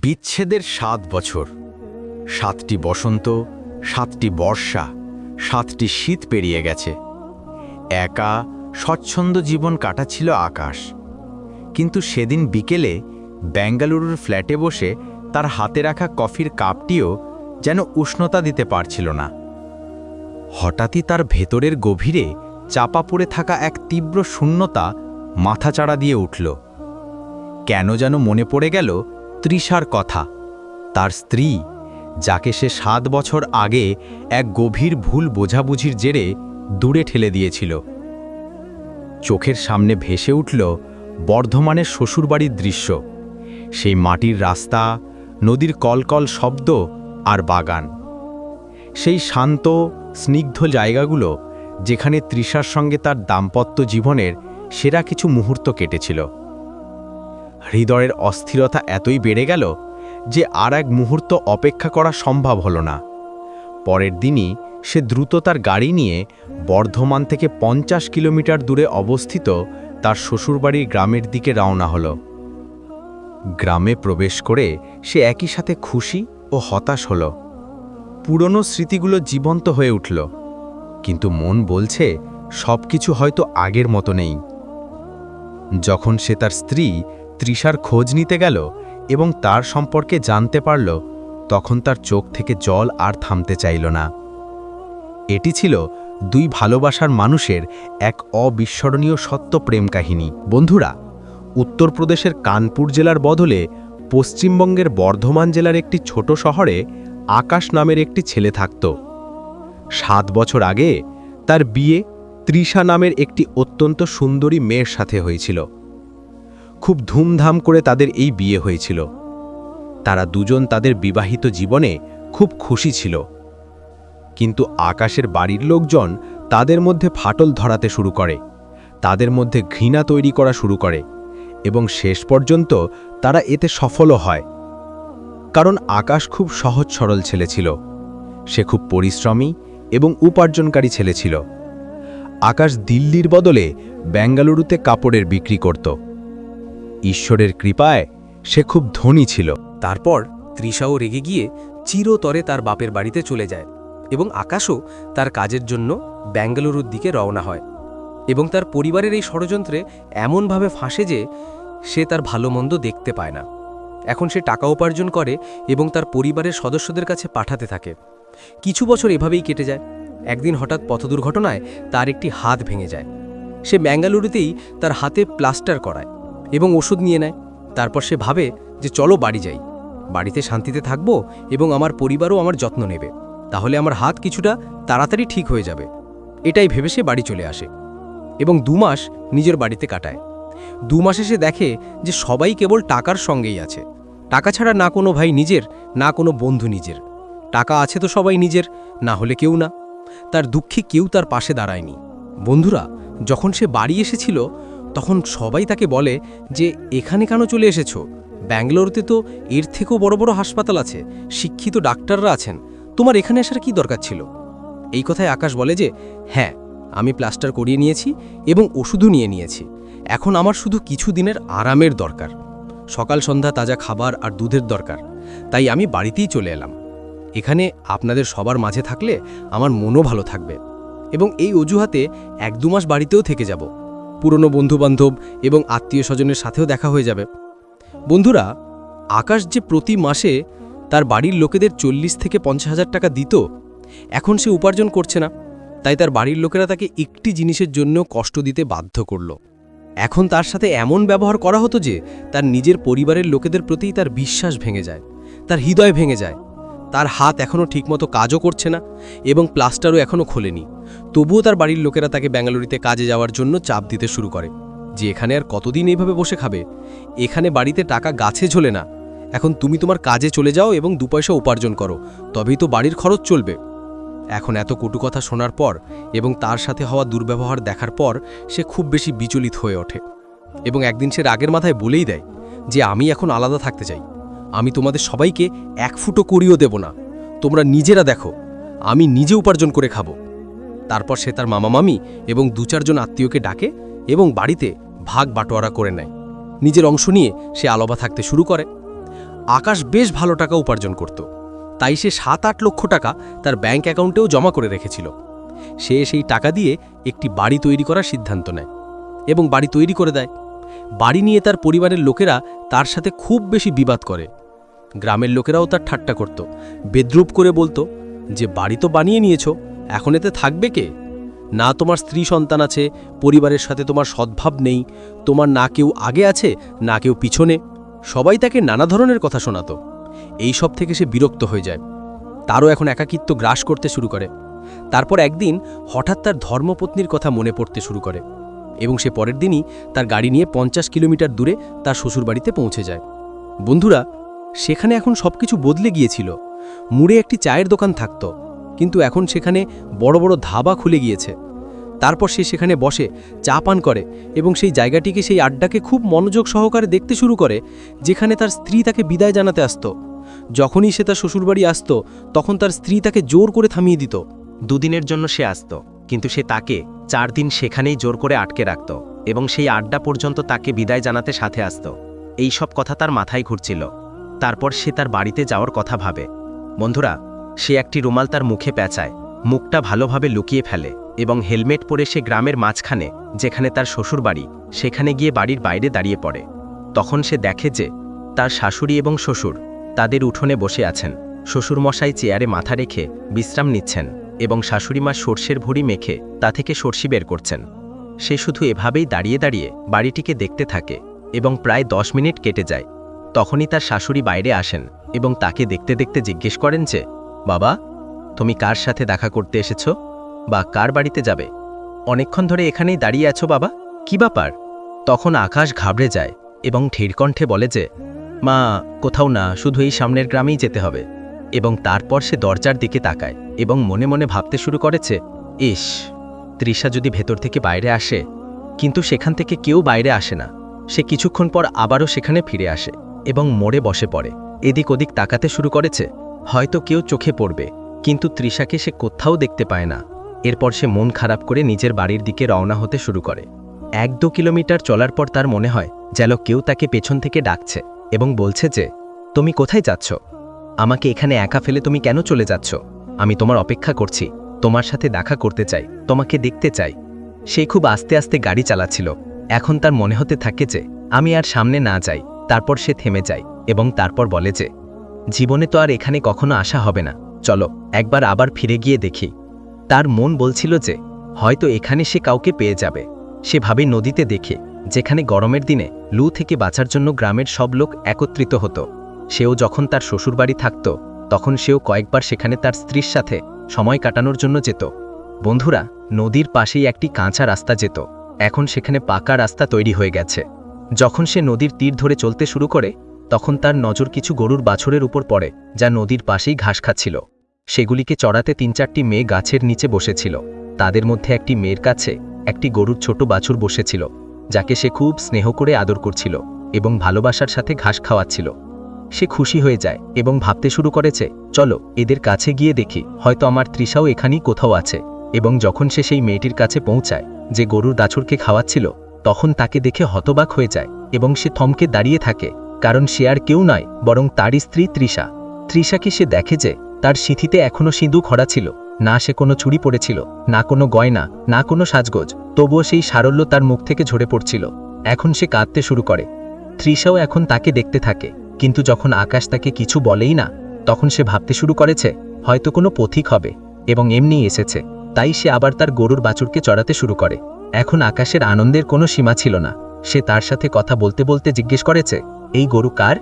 বিচ্ছেদের সাত বছর। সাতটি বসন্ত, সাতটি বর্ষা, সাতটি শীত পেরিয়ে গেছে। একা স্বচ্ছন্দ জীবন কাটাচ্ছিল আকাশ। কিন্তু সেদিন বিকেলে বেঙ্গালুরুর ফ্ল্যাটে বসে তার হাতে রাখা কফির কাপটিও যেন উষ্ণতা দিতে পারছিল না। হঠাৎই তার ভেতরের গভীরে চাপা পড়ে থাকা এক তীব্র শূন্যতা মাথাচাড়া দিয়ে উঠল। কেন যেন মনে পড়ে গেল তৃষার কথা। তার স্ত্রী, যাকে সে সাত বছর আগে এক গভীর ভুল বোঝাবুঝির জেরে দূরে ঠেলে দিয়েছিল। চোখের সামনে ভেসে উঠল বর্ধমানের শ্বশুরবাড়ির দৃশ্য। সেই মাটির রাস্তা, নদীর কলকল শব্দ আর বাগান। সেই শান্ত, স্নিগ্ধ জায়গাগুলো যেখানে তৃষার সঙ্গে তার দাম্পত্য জীবনের সেরা কিছু মুহূর্ত কেটেছিল। হৃদয়ের অস্থিরতা এতই বেড়ে গেল যে আর এক মুহূর্ত অপেক্ষা করা সম্ভব হল না। পরের দিনই সে দ্রুত তার গাড়ি নিয়ে বর্ধমান থেকে পঞ্চাশ কিলোমিটার দূরে অবস্থিত তার শ্বশুরবাড়ির গ্রামের দিকে রওনা হল। গ্রামে প্রবেশ করে সে একই সাথে খুশি ও হতাশ হল। পুরনো স্মৃতিগুলো জীবন্ত হয়ে উঠল, কিন্তু মন বলছে সব কিছু হয়তো আগের মতো নেই। যখন সে তার স্ত্রী তৃষার খোঁজ নিতে গেল এবং তার সম্পর্কে জানতে পারল, তখন তার চোখ থেকে জল আর থামতে চাইল না। এটি ছিল দুই ভালোবাসার মানুষের এক অবিস্মরণীয় সত্য প্রেম কাহিনী। বন্ধুরা, উত্তরপ্রদেশের কানপুর জেলার বদলে পশ্চিমবঙ্গের বর্ধমান জেলার একটি ছোট শহরে আকাশ নামের একটি ছেলে থাকত। সাত বছর আগে তার বিয়ে তৃষা নামের একটি অত্যন্ত সুন্দরী মেয়ের সাথে হয়েছিল। খুব ধুমধাম করে তাদের এই বিয়ে হয়েছিল। তারা দুজন তাদের বিবাহিত জীবনে খুব খুশি ছিল। কিন্তু আকাশের বাড়ির লোকজন তাদের মধ্যে ফাটল ধরাতে শুরু করে। তাদের মধ্যে ঘৃণা তৈরি করা শুরু করে এবং শেষ পর্যন্ত তারা এতে সফলও হয়। কারণ আকাশ খুব সহজ সরল ছেলে ছিল। সে খুব পরিশ্রমী এবং উপার্জনকারী ছেলে ছিল। আকাশ দিল্লির বদলে বেঙ্গালুরুতে কাপড়ের বিক্রি করত। ঈশ্বরের কৃপায় সে খুব ধনী ছিল। তারপর তৃষাও রেগে গিয়ে চিরতরে তার বাপের বাড়িতে চলে যায় এবং আকাশও তার কাজের জন্য ব্যাঙ্গালুরুর দিকে রওনা হয় এবং তার পরিবারের এই ষড়যন্ত্রে এমনভাবে ফাঁসে যে সে তার ভালো মন্দ দেখতে পায় না। এখন সে টাকা উপার্জন করে এবং তার পরিবারের সদস্যদের কাছে পাঠাতে থাকে। কিছু বছর এভাবেই কেটে যায়। একদিন হঠাৎ পথ দুর্ঘটনায় তার একটি হাত ভেঙে যায়। সে ব্যাঙ্গালুরুতেই তার হাতে প্লাস্টার করায়। এবং ওষুধ নিয়ে নেয়। তারপর সে ভাবে যে চলো বাড়ি যাই। বাড়িতে শান্তিতে থাকব এবং আমার পরিবারও আমার যত্ন নেবে। তাহলে আমার হাত কিছুটা তাড়াতাড়ি ঠিক হয়ে যাবে। এটাই ভেবে সে বাড়ি চলে আসে এবং দু মাস নিজের বাড়িতে কাটায়। দু মাসে সে দেখে যে সবাই কেবল টাকার সঙ্গেই আছে। টাকা ছাড়া না কোনো ভাই নিজের, না কোনো বন্ধু নিজের। টাকা আছে তো সবাই নিজের, না হলে কেউ না। তার দুঃখে কেউ তার পাশে দাঁড়ায়নি। বন্ধুরা, যখন সে বাড়ি এসেছিল তখন সবাই তাকে বলে যে, এখানে কেন চলে এসেছ? ব্যাঙ্গালোরতে তো এর থেকেও বড় বড় হাসপাতাল আছে, শিক্ষিত ডাক্তাররা আছেন। তোমার এখানে আসার কি দরকার ছিল? এই কথায় আকাশ বলে যে হ্যাঁ আমি প্লাস্টার করিয়ে নিয়েছি এবং ওষুধও নিয়ে নিয়েছি। এখন আমার শুধু কিছু দিনের আরামের দরকার। সকাল, সন্ধ্যা, তাজা খাবার আর দুধের দরকার। তাই আমি বাড়িতেই চলে এলাম। এখানে আপনাদের সবার মাঝে থাকলে আমার মনও ভালো থাকবে এবং এই অজুহাতে এক দু মাস বাড়িতেও থেকে যাব। পুরনো বন্ধুবান্ধব এবং আত্মীয় স্বজনের সাথেও দেখা হয়ে যাবে। বন্ধুরা, আকাশ যে প্রতি মাসে তার বাড়ির লোকেদের চল্লিশ থেকে পঞ্চাশ হাজার টাকা দিত, এখন সে উপার্জন করছে না। তাই তার বাড়ির লোকেরা তাকে একটি জিনিসের জন্য কষ্ট দিতে বাধ্য করল। এখন তার সাথে এমন ব্যবহার করা হতো যে, তার নিজের পরিবারের লোকেদের প্রতি তার বিশ্বাস ভেঙে যায়, তার হৃদয় ভেঙে যায়। তার হাত এখনও ঠিকমতো কাজও করছে না এবং প্লাস্টারও এখনও খোলেনি। তবুও তার বাড়ির লোকেরা তাকে ব্যাঙ্গালুরিতে কাজে যাওয়ার জন্য চাপ দিতে শুরু করে। যে এখানে আর কতদিন এইভাবে বসে খাবে? এখানে বাড়িতে টাকা গাছে ঝোলে না। এখন তুমি তোমার কাজে চলে যাও এবং দু পয়সা উপার্জন করো, তবেই তো বাড়ির খরচ চলবে। এখন এত কটু কথা শোনার পর এবং তার সাথে হওয়া দুর্ব্যবহার দেখার পর সে খুব বেশি বিচলিত হয়ে ওঠে এবং একদিন সে রাগের মাথায় বলেই দেয় যে আমি এখন আলাদা থাকতে চাই। আমি তোমাদের সবাইকে এক ফুটো করিও দেব না। তোমরা নিজেরা দেখো, আমি নিজে উপার্জন করে খাব। তারপর সে তার মামা মামি এবং দু চারজন আত্মীয়কে ডাকে এবং বাড়িতে ভাগ বাটোয়ারা করে নেয়। নিজের অংশ নিয়ে সে আলাদা থাকতে শুরু করে। আকাশ বেশ ভালো টাকা উপার্জন করত। তাই সে সাত আট লক্ষ টাকা তার ব্যাংক অ্যাকাউন্টেও জমা করে রেখেছিল। সে সেই টাকা দিয়ে একটি বাড়ি তৈরি করার সিদ্ধান্ত নেয় এবং বাড়ি তৈরি করে দেয়। বাড়ি নিয়ে তার পরিবারের লোকেরা তার সাথে খুব বেশি বিবাদ করে। গ্রামের লোকেরাও তার ঠাট্টা করত। বেদ্রুপ করে বলতো, যে বাড়ি তো বানিয়ে নিয়েছ, এখন এতে থাকবে কে? না তোমার স্ত্রী সন্তান আছে, পরিবারের সাথে তোমার সদ্ভাব নেই, তোমার না কেউ আগে আছে, না কেউ পিছনে। সবাই তাকে নানা ধরনের কথা শোনাতো। এই সব থেকে সে বিরক্ত হয়ে যায়। তারও এখন একাকিত্ব গ্রাস করতে শুরু করে। তারপর একদিন হঠাৎ তার ধর্মপত্নীর কথা মনে পড়তে শুরু করে এবং সে পরের দিনই তার গাড়ি নিয়ে পঞ্চাশ কিলোমিটার দূরে তার শ্বশুরবাড়িতে পৌঁছে যায়। বন্ধুরা সেখানে এখন সবকিছু বদলে গিয়েছিল। মুড়ে একটি চায়ের দোকান থাকত, কিন্তু এখন সেখানে বড় বড় ধাবা খুলে গিয়েছে। তারপর সে সেখানে বসে, চা পান করে এবং সেই জায়গাটিকে সেই আড্ডাকে খুব মনোযোগ সহকারে দেখতে শুরু করে, যেখানে তার স্ত্রী তাকে বিদায় জানাতে আসত। যখনই সে তার শ্বশুরবাড়ি আসত, তখন তার স্ত্রী তাকে জোর করে থামিয়ে দিত। দুদিনের জন্য সে আসত, কিন্তু সে তাকে চার দিন সেখানেই জোর করে আটকে রাখত এবং সেই আড্ডা পর্যন্ত তাকে বিদায় জানাতে সাথে আসত। এই সব কথা তার মাথায় ঘুরছিল। তারপর সে তার বাড়িতে যাওয়ার কথা ভাবে। বন্ধুরা, সে একটি রুমাল তার মুখে পেঁচায়, মুখটা ভালোভাবে লুকিয়ে ফেলে এবং হেলমেট পরে সে গ্রামের মাঝখানে, যেখানে তার শ্বশুরবাড়ি, সেখানে গিয়ে বাড়ির বাইরে দাঁড়িয়ে পড়ে। তখন সে দেখে যে, তার শাশুড়ি এবং শ্বশুর তাদের উঠোনে বসে আছেন। শ্বশুরমশাই চেয়ারে মাথা রেখে বিশ্রাম নিচ্ছেন এবং শাশুড়িমা সর্ষের ভুড়ি মেখে তা থেকে সর্ষি বের করছেন। সে শুধু এভাবেই দাঁড়িয়ে দাঁড়িয়ে বাড়িটিকে দেখতে থাকে এবং প্রায় দশ মিনিট কেটে যায়। তখনই তার শাশুড়ি বাইরে আসেন এবং তাকে দেখতে দেখতে জিজ্ঞেস করেন যে, বাবা, তুমি কার সাথে দেখা করতে এসেছ বা কার বাড়িতে যাবে? অনেকক্ষণ ধরে এখানেই দাঁড়িয়ে আছো বাবা, কি ব্যাপার? তখন আকাশ ঘাবড়ে যায় এবং ধীরকণ্ঠে বলে যে, মা, কোথাও না, শুধু এই সামনের গ্রামেই যেতে হবে। এবং তারপর সে দরজার দিকে তাকায় এবং মনে মনে ভাবতে শুরু করেছে ইস, তৃষা যদি ভেতর থেকে বাইরে আসে, কিন্তু সেখান থেকে কেউ বাইরে আসে না। সে কিছুক্ষণ পর আবারও সেখানে ফিরে আসে। এবং মোড়ে বসে পড়ে। এদিক ওদিক তাকাতে শুরু করেছে। হয়তো কেউ চোখে পড়বে, কিন্তু তৃষাকে সে কোথাও দেখতে পায় না। এরপর সে মন খারাপ করে নিজের বাড়ির দিকে রওনা হতে শুরু করে। এক দু কিলোমিটার চলার পর তার মনে হয় যেন কেউ তাকে পেছন থেকে ডাকছে এবং বলছে যে, তুমি কোথায় যাচ্ছ? আমাকে এখানে একা ফেলে তুমি কেন চলে যাচ্ছ? আমি তোমার অপেক্ষা করছি, তোমার সাথে দেখা করতে চাই, তোমাকে দেখতে চাই। সে খুব আস্তে আস্তে গাড়ি চালাচ্ছিল। এখন তার মনে হতে থাকে যে, আমি আর সামনে না যাই। তারপর সে থেমে যায় এবং তারপর বলে যে, জীবনে তো আর এখানে কখনো আসা হবে না। চলো, একবার আবার ফিরে গিয়ে দেখি। তার মন বলছিল যে, হয়তো এখানে সে কাউকে পেয়ে যাবে। সে ভাবে নদীতে দেখে, যেখানে গরমের দিনে লু থেকে বাঁচার জন্য গ্রামের সব লোক একত্রিত হতো। সেও যখন তার শ্বশুরবাড়ি থাকত, তখন সেও কয়েকবার সেখানে তার স্ত্রীর সাথে সময় কাটানোর জন্য যেত। বন্ধুরা, নদীর পাশেই একটি কাঁচা রাস্তা যেত। এখন সেখানে পাকা রাস্তা তৈরি হয়ে গেছে। যখন সে নদীর তীর ধরে চলতে শুরু করে, তখন তার নজর কিছু গরুর বাছরের উপর পড়ে, যা নদীর পাশেই ঘাস খাচ্ছিল। সেগুলিকে চড়াতে তিন চারটি মেয়ে গাছের নিচে বসেছিল। তাদের মধ্যে একটি মেয়ের কাছে একটি গরুর ছোট বাছুর বসেছিল, যাকে সে খুব স্নেহ করে আদর করছিল এবং ভালোবাসার সাথে ঘাস খাওয়াচ্ছিল। সে খুশি হয়ে যায় এবং ভাবতে শুরু করেছে চলো, এদের কাছে গিয়ে দেখি, হয়তো আমার তৃষাও এখানেই কোথাও আছে। এবং যখন সে সেই মেয়েটির কাছে পৌঁছায়, যে গরুর দাছুরকে খাওয়াচ্ছিল তখন তাকে দেখে হতবাক হয়ে যায় এবং সে থমকে দাঁড়িয়ে থাকে, কারণ সে আর কেউ নয়, বরং তারই স্ত্রী তৃষা। তৃষাকে সে দেখে যে তার সিঁথিতে এখনও সিঁদুক হরা ছিল, না সে কোনো চুড়ি পড়েছিল, না কোনো গয়না, না কোনো সাজগোজ, তবুও সেই সারল্য তার মুখ থেকে ঝরে পড়ছিল। এখন সে কাঁদতে শুরু করে। তৃষাও এখন তাকে দেখতে থাকে, কিন্তু যখন আকাশ তাকে কিছু বলেই না, তখন সে ভাবতে শুরু করেছে, হয়তো কোনো পথিক হবে, এবং এমনি এসেছে। তাই সে আবার তার গরুর বাছুরকে চড়াতে শুরু করে। এখন আকাশের আনন্দের কোনো সীমা ছিল না। সে তার সাথে কথা বলতে বলতে জিজ্ঞেস করেছে, এই গরু কার?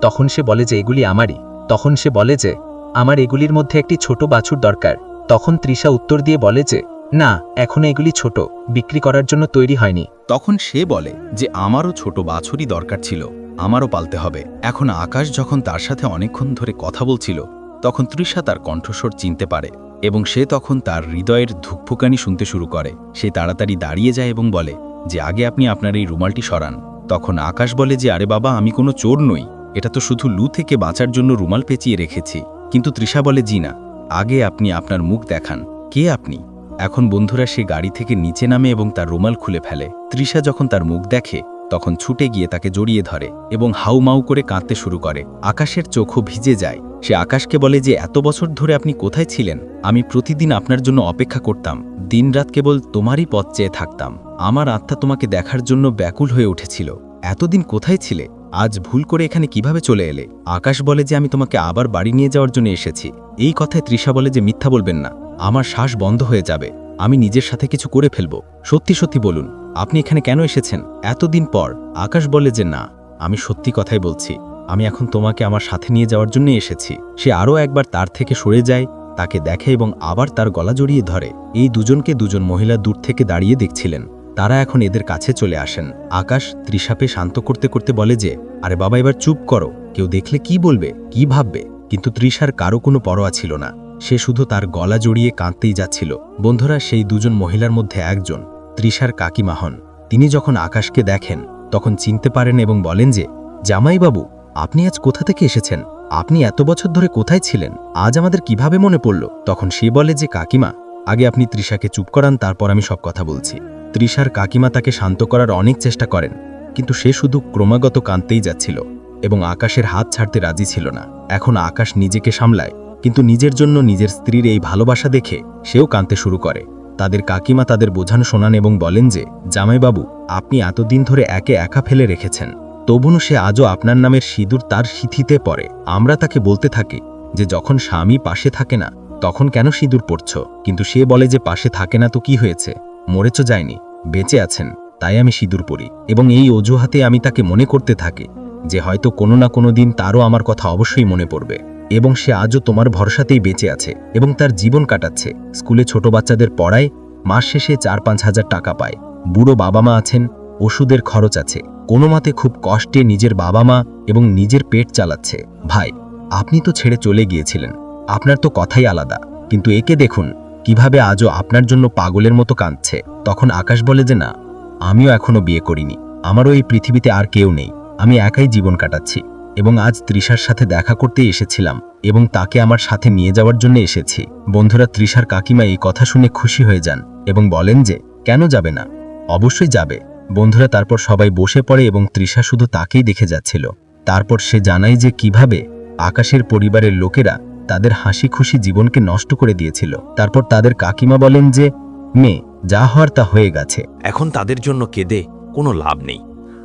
তখন সে বলে যে, এগুলি আমারই। তখন সে বলে যে, আমার এগুলির মধ্যে একটি ছোট বাছুর দরকার। তখন তৃষা উত্তর দিয়ে বলে যে, না, এখনও এগুলি ছোট, বিক্রি করার জন্য তৈরি হয়নি। তখন সে বলে যে, আমারও ছোট বাছুরই দরকার ছিল, আমারও পালতে হবে। এখন আকাশ যখন তার সাথে অনেকক্ষণ ধরে কথা বলছিল, তখন তৃষা তার কণ্ঠস্বর চিনতে পারে। এবং সে তখন তার হৃদয়ের ধুকফুকানি শুনতে শুরু করে। সে তাড়াতাড়ি দাঁড়িয়ে যায় এবং বলে, যে আগে আপনি আপনার এই রুমালটি সরান। তখন আকাশ বলে যে, আরে বাবা, আমি কোনো চোর নই। এটা তো শুধু লু থেকে বাঁচার জন্য রুমাল পেঁচিয়ে রেখেছি। কিন্তু তৃষা বলে, জি না, আগে আপনি আপনার মুখ দেখান। কে আপনি? এখন বন্ধুরা সে গাড়ি থেকে নিচে নামে এবং তার রুমাল খুলে ফেলে। তৃষা যখন তার মুখ দেখে তখন ছুটে গিয়ে তাকে জড়িয়ে ধরে এবং হাউমাউ করে কাঁদতে শুরু করে। আকাশের চোখও ভিজে যায়। সে আকাশকে বলে যে, এত বছর ধরে আপনি কোথায় ছিলেন? আমি প্রতিদিন আপনার জন্য অপেক্ষা করতাম। দিনরাত কেবল তোমারই পথ চেয়ে থাকতাম। আমার আত্মা তোমাকে দেখার জন্য ব্যাকুল হয়ে উঠেছিল। এতদিন কোথায় ছিলে? আজ ভুল করে এখানে কীভাবে চলে এলে? আকাশ বলে যে, আমি তোমাকে আবার বাড়ি নিয়ে যাওয়ার জন্য এসেছি। এই কথায় তৃষা বলে যে, মিথ্যা বলবেন না। আমার শ্বাস বন্ধ হয়ে যাবে। আমি নিজের সাথে কিছু করে ফেলব। সত্যি সত্যি বলুন। আপনি এখানে কেন এসেছেন? এতদিন পর। আকাশ বলে যে না, আমি সত্যি কথাই বলছি, আমি এখন তোমাকে আমার সাথে নিয়ে যাওয়ার জন্য এসেছি। সে আরও একবার তার থেকে সরে যায়, তাকে দেখে এবং আবার তার গলা জড়িয়ে ধরে। এই দুজনকে দুজন মহিলা দূর থেকে দাঁড়িয়ে দেখছিলেন। তারা এখন এদের কাছে চলে আসেন। আকাশ ত্রিশাপে শান্ত করতে করতে বলে যে, আরে বাবা, এবার চুপ করো। কেউ দেখলে কি বলবে? কি ভাববে? কিন্তু তৃষার কারও কোনো পরোয়া ছিল না। সে শুধু তার গলা জড়িয়ে কাঁদতেই যাচ্ছিল। বন্ধুরা, সেই দুজন মহিলার মধ্যে একজন। তৃষার কাকিমা হন। তিনি যখন আকাশকে দেখেন, তখন চিনতে পারেন এবং বলেন যে, জামাইবাবু, আপনি আজ কোথা থেকে এসেছেন? আপনি এত বছর ধরে কোথায় ছিলেন? আজ আমাদের কীভাবে মনে পড়ল? তখন সে বলে যে, কাকিমা, আগে আপনি তৃষাকে চুপ করান, তারপর আমি সব কথা বলছি। তৃষার কাকিমা তাকে শান্ত করার অনেক চেষ্টা করেন, কিন্তু সে শুধু ক্রমাগত কাঁদতেই যাচ্ছিল এবং আকাশের হাত ছাড়তে রাজি ছিল না। এখন আকাশ নিজেকে সামলায়, কিন্তু নিজের জন্য নিজের স্ত্রীর এই ভালোবাসা দেখে সেও কাঁদতে শুরু করে। তাদের কাকিমা তাদের বোঝানো শোনান এবং বলেন যে, জামাইবাবু, আপনি এতদিন ধরে একে একা ফেলে রেখেছেন। তবুনও সে আজও আপনার নামের সিঁদুর তার সিথিতে পড়ে। আমরা তাকে বলতে থাকি যে, যখন স্বামী পাশে থাকে না, তখন কেন সিঁদুর পড়ছ? কিন্তু সে বলে যে, পাশে থাকে না তো কি হয়েছে? মরেছ যায়নি, বেঁচে আছেন, তাই আমি সিঁদুর পড়ি এবং এই অজুহাতে আমি তাকে মনে করতে থাকি যে, হয়তো কোনো না কোনো দিন তারও আমার কথা অবশ্যই মনে পড়বে। এবং সে আজও তোমার ভরসাতেই বেঁচে আছে এবং তার জীবন কাটাচ্ছে। স্কুলে ছোট বাচ্চাদের পড়ায় মাস শেষে চার পাঁচ হাজার টাকা পায়। বুড়ো বাবা মা আছেন, ওষুধের খরচ আছে। কোনো মতে খুব কষ্টে নিজের বাবা মা এবং নিজের পেট চালাচ্ছে। ভাই, আপনি তো ছেড়ে চলে গিয়েছিলেন। আপনার তো কথাই আলাদা। কিন্তু একে দেখুন, কীভাবে আজও আপনার জন্য পাগলের মতো কাঁদছে। তখন আকাশ বলে যে, না, আমিও এখনও বিয়ে করিনি। আমারও এই পৃথিবীতে আর কেউ নেই। আমি একাই জীবন কাটাচ্ছি। এবং আজ তৃষার সাথে দেখা করতে এসেছিলাম এবং তাকে আমার সাথে নিয়ে যাওয়ার জন্য এসেছি। বন্ধুরা, তৃষার কাকিমা এই কথা শুনে খুশি হয়ে যান এবং বলেন যে, কেন যাবে না? অবশ্যই যাবে। বন্ধুরা, তারপর সবাই বসে পড়ে এবং তৃষা শুধু তাকেই দেখে যাচ্ছিল। তারপর সে জানায় যে, কীভাবে? আকাশের পরিবারের লোকেরা তাদের হাসি খুশি জীবনকে নষ্ট করে দিয়েছিল। তারপর তাদের কাকিমা বলেন যে মেয়ে যা হওয়ার তা হয়ে গেছে। এখন তাদের জন্য কেঁদে কোনো লাভ নেই।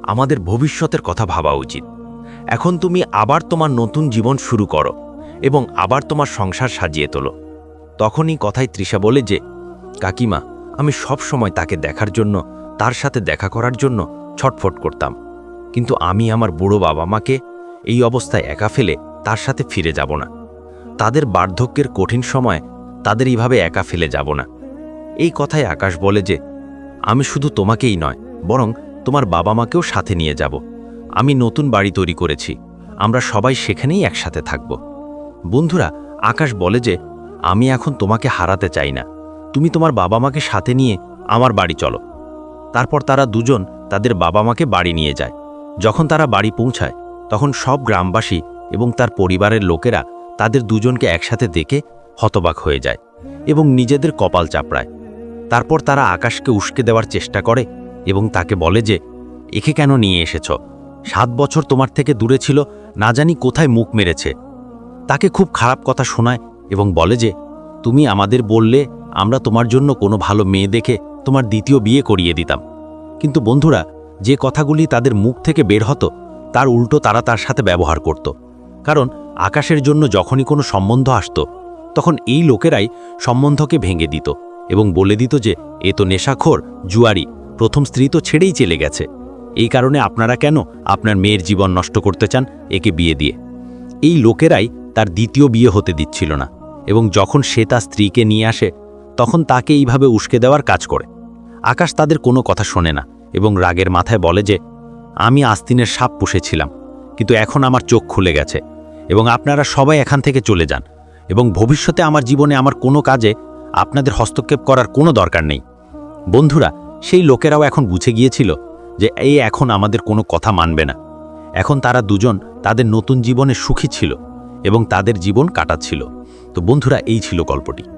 আমাদের ভবিষ্যতের কথা ভাবা উচিত। এখন তুমি আবার তোমার নতুন জীবন শুরু করো এবং আবার তোমার সংসার সাজিয়ে তোলো। তখনই কথায় তৃষা বলে যে, কাকিমা, আমি সব সময় তাকে দেখার জন্য, তার সাথে দেখা করার জন্য ছটফট করতাম। কিন্তু আমি আমার বুড়ো বাবা মাকে এই অবস্থায় একা ফেলে তার সাথে ফিরে যাব না। তাদের বার্ধক্যের কঠিন সময় তাদের এইভাবে একা ফেলে যাব না। এই কথায় আকাশ বলে যে, আমি শুধু তোমাকেই নয়, বরং তোমার বাবা মাকেও সাথে নিয়ে যাব। আমি নতুন বাড়ি তৈরি করেছি। আমরা সবাই সেখানেই একসাথে থাকব। বন্ধুরা, আকাশ বলে যে, আমি এখন তোমাকে হারাতে চাই না। তুমি তোমার বাবা মাকে সাথে নিয়ে আমার বাড়ি চলো। তারপর তারা দুজন তাদের বাবা মাকে বাড়ি নিয়ে যায়। যখন তারা বাড়ি পৌঁছায়, তখন সব গ্রামবাসী এবং তার পরিবারের লোকেরা তাদের দুজনকে একসাথে দেখে হতবাক হয়ে যায় এবং নিজেদের কপাল চাপড়ায়। তারপর তারা আকাশকে উস্কে দেওয়ার চেষ্টা করে এবং তাকে বলে যে, একে কেন নিয়ে এসেছ? সাত বছর তোমার থেকে দূরে ছিল, না জানি কোথায় মুখ মেরেছে। তাকে খুব খারাপ কথা শোনায় এবং বলে যে, তুমি আমাদের বললে আমরা তোমার জন্য কোনো ভালো মেয়ে দেখে তোমার দ্বিতীয় বিয়ে করিয়ে দিতাম। কিন্তু বন্ধুরা, যে কথাগুলি তাদের মুখ থেকে বের হতো, তার উল্টো তারা তার সাথে ব্যবহার করত। কারণ আকাশের জন্য যখনই কোনো সম্বন্ধ আসত, তখন এই লোকেরাই সম্বন্ধকে ভেঙে দিত এবং বলে দিত যে, এ তো নেশাখোর, জুয়ারি, প্রথম স্ত্রী তো ছেড়েই চলে গেছে। এই কারণে আপনারা কেন আপনার মেয়ের জীবন নষ্ট করতে চান একে বিয়ে দিয়ে? এই লোকেরাই তার দ্বিতীয় বিয়ে হতে দিচ্ছিল না এবং যখন সে তার স্ত্রীকে নিয়ে আসে, তখন তাকে এইভাবে উস্কে দেওয়ার কাজ করে। আকাশ তাদের কোনো কথা শোনে না এবং রাগের মাথায় বলে যে, আমি আস্তিনের সাপ পুষেছিলাম, কিন্তু এখন আমার চোখ খুলে গেছে এবং আপনারা সবাই এখান থেকে চলে যান এবং ভবিষ্যতে আমার জীবনে আমার কোনো কাজে আপনাদের হস্তক্ষেপ করার কোনো দরকার নেই। বন্ধুরা, সেই লোকেরাও এখন বুঝে গিয়েছিল যে এই এখন আমাদের কোনো কথা মানবে না। এখন তারা দুজন তাদের নতুন জীবনে সুখী ছিল এবং তাদের জীবন কাটাচ্ছিল। তো বন্ধুরা, এই ছিল গল্পটি।